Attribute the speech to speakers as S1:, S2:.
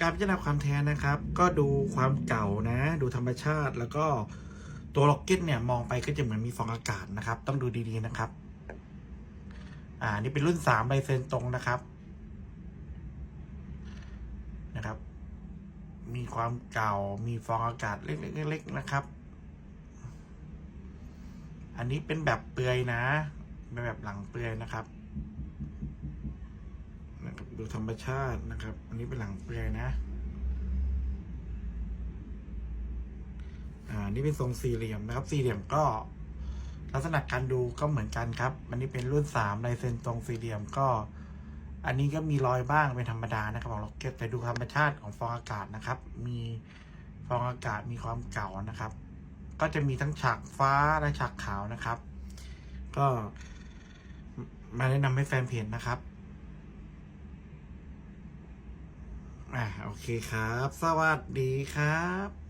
S1: การพิจารณาความแท้นะครับ ก็ดูความเก่านะ ดูธรรมชาติแล้วก็ตัวล็อกเก็ตเนี่ยมองไปก็จะเหมือนมีฟองอากาศนะครับ ต้องดูดีๆนะครับ อ่า นี่เป็นรุ่นสามใบเซนตรงนะครับนะครับ มีความเก่ามีฟองอากาศเล็กๆๆๆนะครับ อันนี้เป็นแบบเปลือยนะเป็นแบบหลังเปลือยนะครับนะครับ ดูธรรมชาตินะครับ อันนี้เป็นหลังเปลือยนะ อ่า นี่เป็นทรงสี่เหลี่ยมนะครับ สี่เหลี่ยมก็ลักษณะการดูก็เหมือนกันครับ อันนี้เป็นรุ่นสามลายเซ็นตรงสี่เหลี่ยมก็ อันนี้ก็มีรอยบ้างเป็นธรรมดานะครับของล็อกเก็ตแต่ดูธรรมชาติของฟองอากาศนะครับ มีฟองอากาศมีความเก่านะครับ ก็จะมีทั้งฉากฟ้าและฉากขาวนะครับ ก็มาแนะนำให้แฟนเพจนะครับ อ่าโอเคครับ สวัสดีครับ